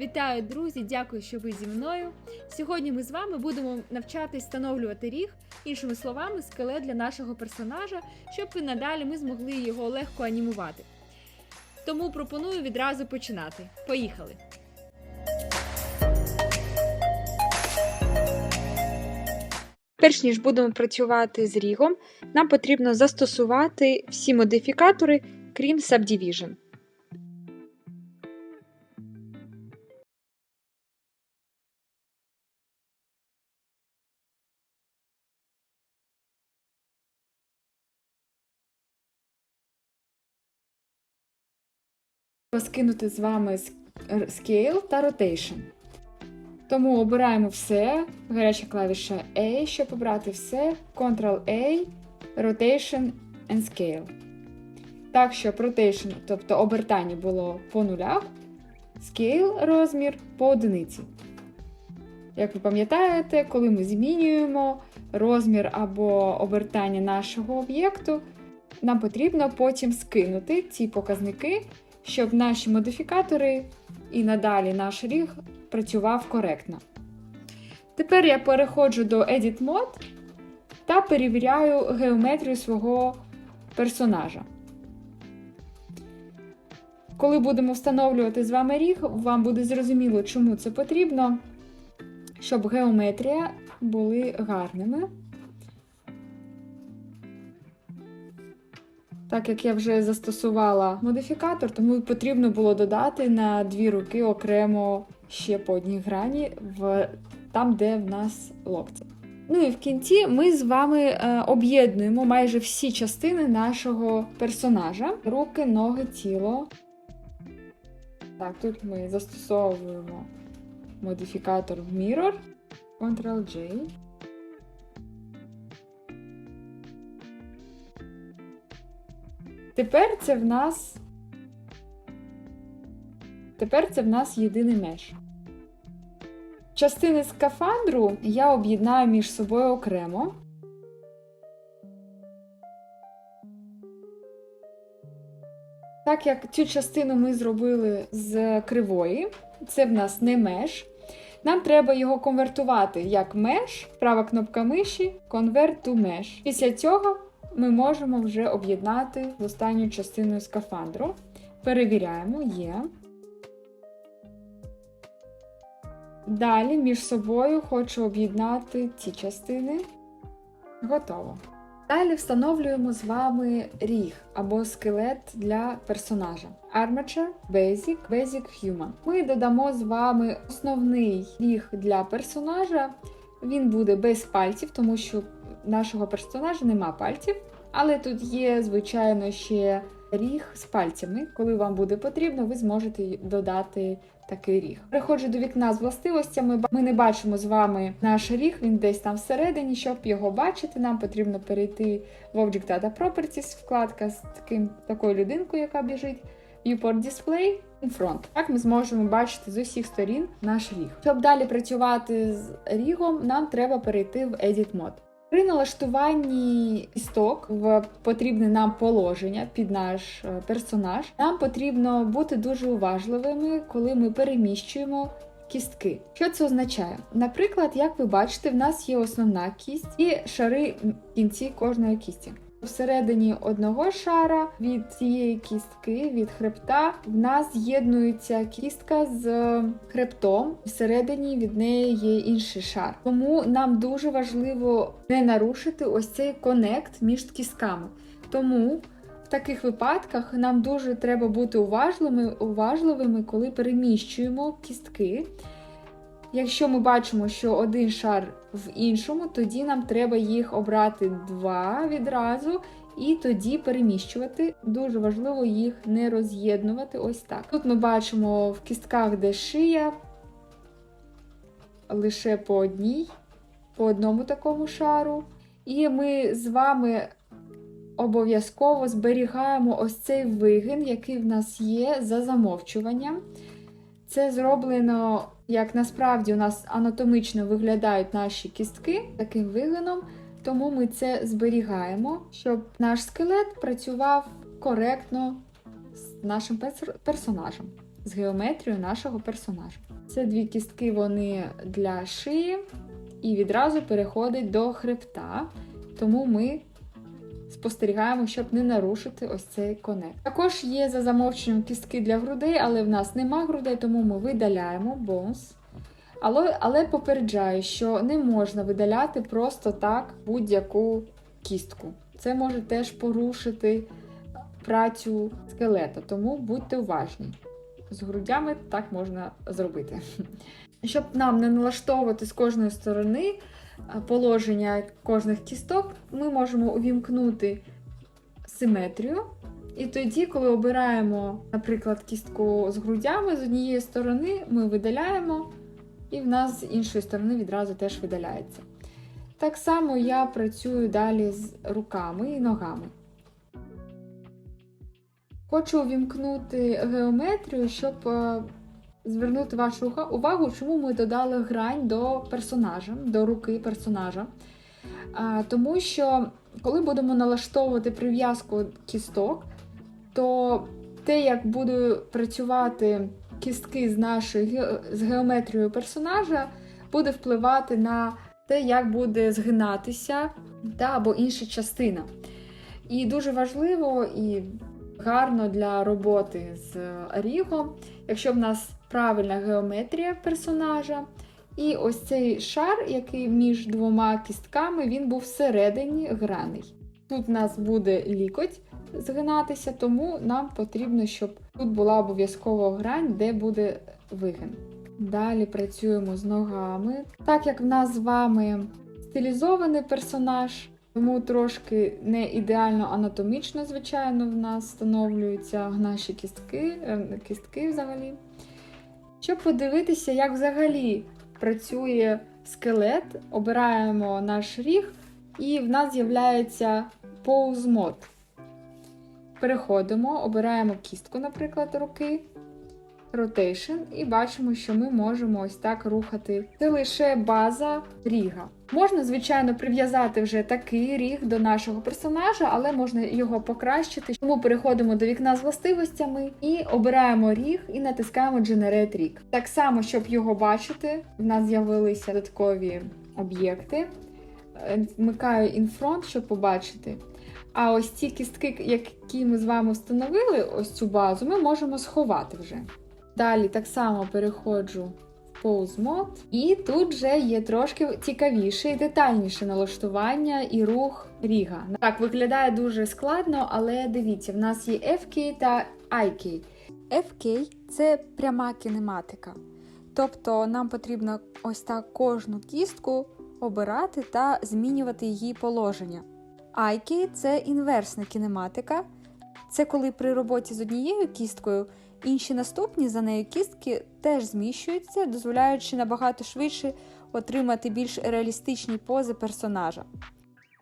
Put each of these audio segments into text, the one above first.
Вітаю, друзі! Дякую, що ви зі мною. Сьогодні ми з вами будемо навчатись встановлювати ріг, іншими словами, скелет для нашого персонажа, щоб і надалі ми змогли його легко анімувати. Тому пропоную відразу починати. Поїхали! Перш ніж будемо працювати з рігом, нам потрібно застосувати всі модифікатори, крім Subdivision. Розкинути з вами Scale та Rotation. Тому обираємо все, гаряча клавіша A, щоб обрати все, Ctrl-A, Rotation and Scale. Так, щоб Rotation, тобто обертання було по нулях, Scale розмір по одиниці. Як ви пам'ятаєте, коли ми змінюємо розмір або обертання нашого об'єкту, нам потрібно потім скинути ці показники, щоб наші модифікатори і надалі наш ріг працював коректно. Тепер я переходжу до Edit Mode та перевіряю геометрію свого персонажа. Коли будемо встановлювати з вами ріг, вам буде зрозуміло, чому це потрібно, щоб геометрія були гарними. Так як я вже застосувала модифікатор, тому потрібно було додати на дві руки окремо ще по одній грані в там, де в нас локті. Ну і в кінці ми з вами е, об'єднуємо майже всі частини нашого персонажа: руки, ноги, тіло. Так, тут ми застосовуємо модифікатор Mirror, Ctrl-J. Тепер це в нас. Тепер це в нас єдиний меш. Частини скафандру я об'єднаю між собою окремо. Так як цю частину ми зробили з кривої, це в нас не меш. Нам треба його конвертувати як меш, права кнопка миші, Convert to. Після цього ми можемо вже об'єднати з останньою частиною скафандру. Перевіряємо, є. Далі між собою хочу об'єднати ці частини. Готово. Далі встановлюємо з вами ріг або скелет для персонажа. Armature, Basic, Basic Human. Ми додамо з вами основний ріг для персонажа. Він буде без пальців, тому що нашого персонажа нема пальців. Але тут є, звичайно, ще ріг з пальцями. Коли вам буде потрібно, ви зможете додати такий ріг. Переходжу до вікна з властивостями. Ми не бачимо з вами наш ріг, він десь там всередині. Щоб його бачити, нам потрібно перейти в Object Data Properties, вкладка з таким, такою людинкою, яка біжить. Viewport Display in front. Так ми зможемо бачити з усіх сторін наш ріг. Щоб далі працювати з рігом, нам треба перейти в Edit Mode. При налаштуванні істок в потрібне нам положення під наш е, персонаж, нам потрібно бути дуже уважливими, коли ми переміщуємо кістки. Що це означає? Наприклад, як ви бачите, в нас є основна кість і шари в кінці кожної кісті. Всередині одного шара від цієї кістки, від хребта, в нас з'єднується кістка з хребтом. Всередині від неї є інший шар. Тому нам дуже важливо не нарушити ось цей конект між кістками. Тому в таких випадках нам дуже треба бути уважливими, уважливими, коли переміщуємо кістки. Якщо ми бачимо, що один шар в іншому, тоді нам треба їх обрати два відразу і тоді переміщувати. Дуже важливо їх не роз'єднувати ось так. Тут ми бачимо в кістках, де шия, лише по одній, по одному такому шару. І ми з вами обов'язково зберігаємо ось цей вигин, який в нас є за замовчуванням. Це зроблено, як насправді у нас анатомічно виглядають наші кістки таким вигином, тому ми це зберігаємо, щоб наш скелет працював коректно з нашим персонажем. з геометрією нашого персонажа. Це дві кістки вони для шиї і відразу переходить до хребта, тому ми спостерігаємо, щоб не нарушити ось цей конект. Також є за замовченням кістки для грудей, але в нас нема грудей, тому ми видаляємо бонус. Але, але попереджаю, що не можна видаляти просто так будь-яку кістку. Це може теж порушити працю скелета, тому будьте уважні. З грудями так можна зробити. Щоб нам не налаштовувати з кожної сторони положення кожних кісток, ми можемо увімкнути симетрію. І тоді, коли обираємо, наприклад, кістку з грудями з однієї сторони, ми видаляємо, і в нас з іншої сторони відразу теж видаляється. Так само я працюю далі з руками і ногами. Хочу увімкнути геометрію, щоб е, звернути вашу увагу, чому ми додали грань до персонажа, до руки персонажа. Тому що, коли будемо налаштовувати прив'язку кісток, то те, як будуть працювати кістки з нашою з геометрією персонажа, буде впливати на те, як буде згинатися та або інша частина. І дуже важливо і гарно для роботи з Ріго, якщо в нас правильна геометрія персонажа, і ось цей шар, який між двома кістками, він був всередині граний. Тут в нас буде лікоть згинатися, тому нам потрібно, щоб тут була обов'язково грань, де буде вигин. Далі працюємо з ногами. Так як в нас з вами стилізований персонаж, тому трошки не ідеально анатомічно, звичайно, в нас встановлюються наші кістки, е, кістки взагалі. Щоб подивитися, як взагалі працює скелет, обираємо наш ріг, і в нас з'являється pose mode. Переходимо, обираємо кістку, наприклад, руки, rotation, і бачимо, що ми можемо ось так рухати. Це лише база ріга. Можна, звичайно, прив'язати вже такий ріг до нашого персонажа, але можна його покращити. Тому переходимо до вікна з властивостями і обираємо ріг і натискаємо Generate Rig. Так само, щоб його бачити, в нас з'явилися додаткові об'єкти. Е, Вмикаю інфронт, щоб побачити. А ось ці кістки, які ми з вами встановили, ось цю базу, ми можемо сховати вже. Далі так само переходжу в Pose Mode, і тут вже є трошки цікавіше і детальніше налаштування і рух ріга. Так, виглядає дуже складно, але дивіться, в нас є FK та IK. FK це пряма кінематика. Тобто нам потрібно ось так кожну кістку обирати та змінювати її положення. IK – це інверсна кінематика. Це коли при роботі з однією кісткою інші наступні за нею кістки теж зміщуються, дозволяючи набагато швидше отримати більш реалістичні пози персонажа.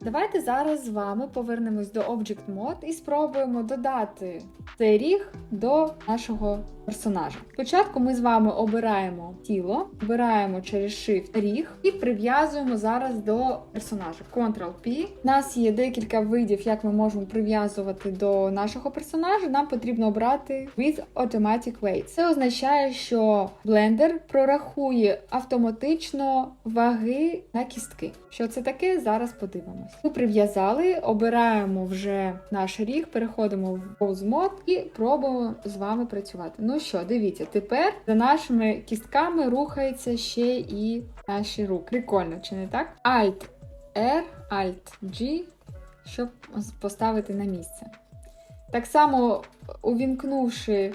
Давайте зараз з вами повернемось до Object Mode і спробуємо додати цей ріг до нашого персонажа. Спочатку ми з вами обираємо тіло, обираємо через Shift ріг і прив'язуємо зараз до персонажа. Ctrl-P. У нас є декілька видів, як ми можемо прив'язувати до нашого персонажа. Нам потрібно обрати with Automatic Weight. Це означає, що Blender прорахує автоматично ваги на кістки. Що це таке? Зараз подивимось. Ми прив'язали, обираємо вже наш ріг, переходимо в Pose Mode і пробуємо з вами працювати. Ну що, дивіться, тепер за нашими кістками рухаються ще і наші руки. Прикольно, чи не так? Alt R, Alt G, щоб поставити на місце. Так само, увімкнувши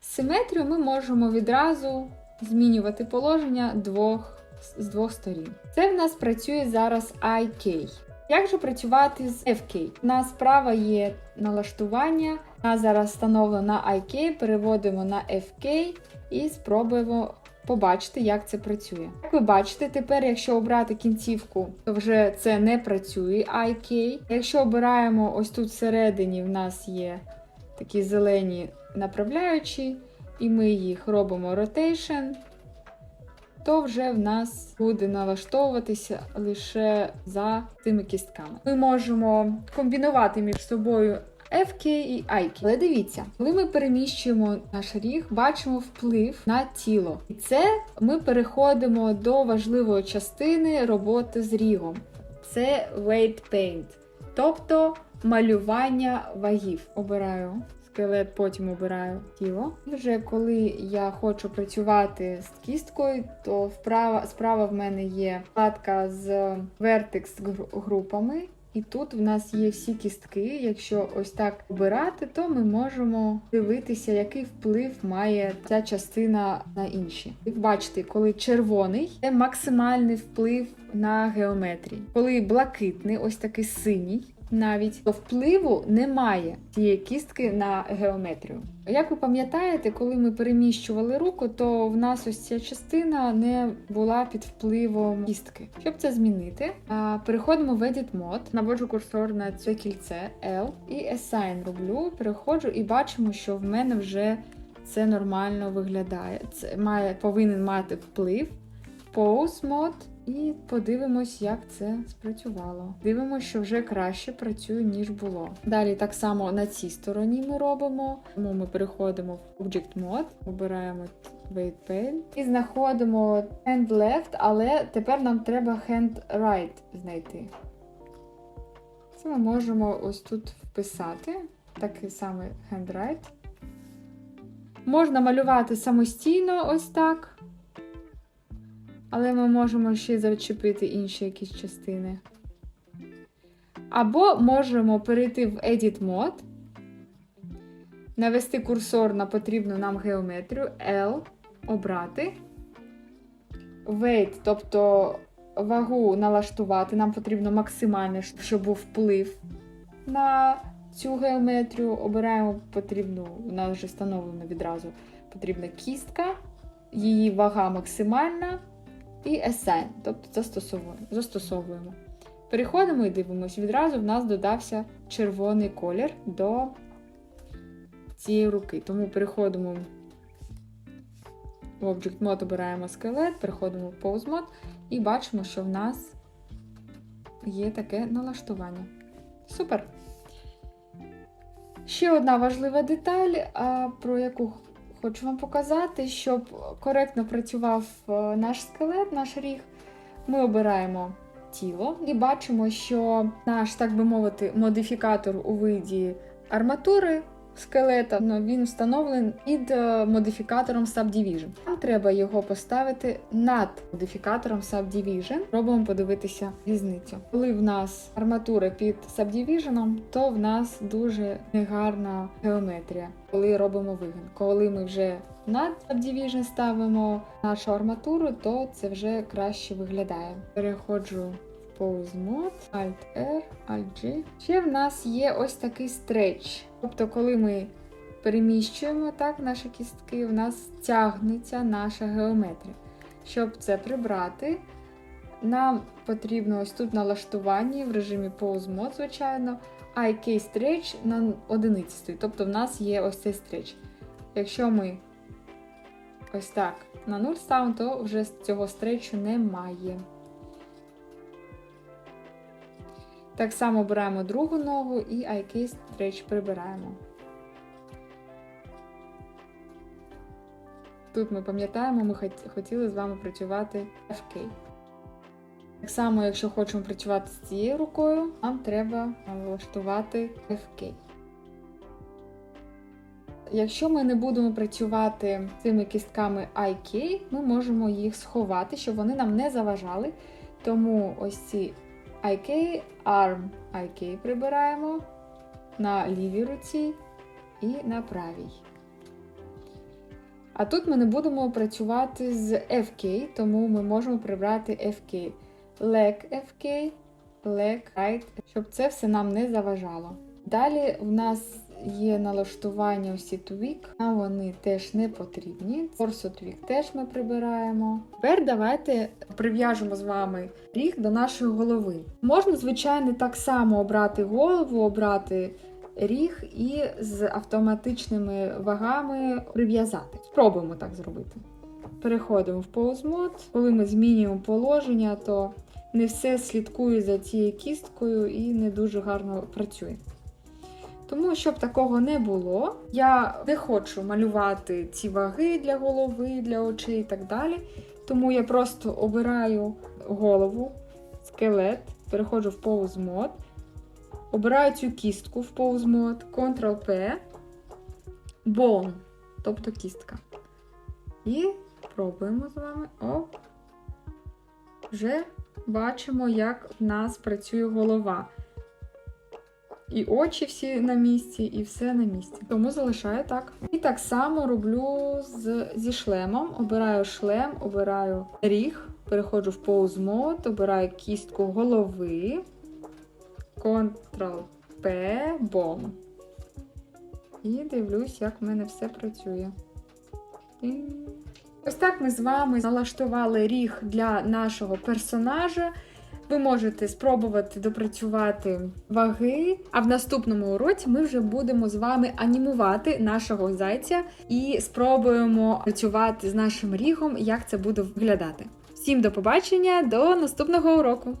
симетрію, ми можемо відразу змінювати положення двох, з двох сторін. Це в нас працює зараз IK. Як же працювати з FK? У нас справа є налаштування. Нас зараз встановлено на IK, переводимо на FK і спробуємо побачити, як це працює. Як ви бачите, тепер, якщо обрати кінцівку, то вже це не працює IK. Якщо обираємо ось тут всередині, в нас є такі зелені направляючі, і ми їх робимо rotation, то вже в нас буде налаштовуватися лише за цими кістками. Ми можемо комбінувати між собою FK і IK. Але дивіться, коли ми переміщуємо наш ріг, бачимо вплив на тіло. І це ми переходимо до важливої частини роботи з рігом. Це weight paint, тобто малювання вагів. Обираю скелет, потім обираю тіло. Вже коли я хочу працювати з кісткою, то вправа, справа в мене є вкладка з гру- групами. І тут в нас є всі кістки. Якщо ось так обирати, то ми можемо дивитися, який вплив має ця частина на інші. Як бачите, коли червоний це максимальний вплив на геометрії. Коли блакитний, ось такий синій, навіть то впливу немає цієї кістки на геометрію. Як ви пам'ятаєте, коли ми переміщували руку, то в нас ось ця частина не була під впливом кістки. Щоб це змінити, переходимо в Edit Mode, наводжу курсор на це кільце L і Assign роблю, переходжу і бачимо, що в мене вже це нормально виглядає. Це має, повинен мати вплив. Pose Mode і подивимось, як це спрацювало. Дивимося, що вже краще працює, ніж було. Далі так само на цій стороні ми робимо. Тому ми переходимо в Object Mode, обираємо Weight Paint і знаходимо Hand Left, але тепер нам треба Hand Right знайти. Це ми можемо ось тут вписати. Такий самий Hand Right. Можна малювати самостійно ось так. Але ми можемо ще зачепити інші якісь частини. Або можемо перейти в Edit Mode, навести курсор на потрібну нам геометрію L, обрати. Weight, тобто вагу налаштувати. Нам потрібно максимально, щоб був вплив на цю геометрію. Обираємо потрібну, у нас вже встановлено відразу потрібна кістка, її вага максимальна. І assign, тобто застосовуємо. Переходимо і дивимося. Відразу в нас додався червоний колір до цієї руки. Тому переходимо в Object Mode, обираємо скелет, переходимо в Pose Mode і бачимо, що в нас є таке налаштування. Супер! Ще одна важлива деталь, про яку хочу вам показати, щоб коректно працював е, наш скелет, наш ріг. Ми обираємо тіло і бачимо, що наш, так би мовити, модифікатор у виді арматури скелета, ну, він встановлений під е, модифікатором Subdivision. Нам треба його поставити над модифікатором Subdivision. Пробуємо подивитися різницю. Коли в нас арматура під Subdivision, то в нас дуже негарна геометрія, коли робимо вигін. Коли ми вже над Subdivision ставимо нашу арматуру, то це вже краще виглядає. Переходжу Pose Mode, Alt-R, Alt-G. Ще в нас є ось такий стреч. Тобто, коли ми переміщуємо так наші кістки, в нас тягнеться наша геометрія. Щоб це прибрати, нам потрібно ось тут налаштування в режимі Pose Mode, звичайно, IK Stretch на одиниці. Тобто в нас є ось цей стреч. Якщо ми ось так на 0 ставимо, то вже цього стречу немає. Так само обираємо другу ногу і Stretch прибираємо. Тут ми пам'ятаємо, ми хотіли з вами працювати FK. Так само, якщо хочемо працювати з цією рукою, нам треба налаштувати FK. Якщо ми не будемо працювати цими кістками IK, ми можемо їх сховати, щоб вони нам не заважали. Тому ось ці IK, Arm IK прибираємо на лівій руці і на правій. А тут ми не будемо працювати з FK, тому ми можемо прибрати FK. Leg FK, Leg Right, щоб це все нам не заважало. Далі в нас є налаштування усі tweak, а вони теж не потрібні. Tweak теж ми прибираємо. Тепер давайте прив'яжемо з вами ріг до нашої голови. Можна, звичайно, так само обрати голову, обрати ріг і з автоматичними вагами прив'язати. Спробуємо так зробити. Переходимо в Pose. Коли ми змінюємо положення, то не все слідкує за цією кісткою і не дуже гарно працює. Тому, щоб такого не було, я не хочу малювати ці ваги для голови, для очей і так далі. Тому я просто обираю голову, скелет, переходжу в Pose Mode, обираю цю кістку в Pose Mode, Ctrl-P, Bone, тобто кістка. І пробуємо з вами. Оп. Вже бачимо, як в нас працює голова. І очі всі на місці, і все на місці. Тому залишаю так. І так само роблю з, зі шлемом. Обираю шлем, обираю ріг, переходжу в Pose Mode, обираю кістку голови, Ctrl-P, Bone. І дивлюсь, як в мене все працює. Тинь. Ось так ми з вами налаштували ріг для нашого персонажа. Ви можете спробувати допрацювати ваги, а в наступному уроці ми вже будемо з вами анімувати нашого зайця і спробуємо працювати з нашим рігом, як це буде виглядати. Всім до побачення, до наступного уроку!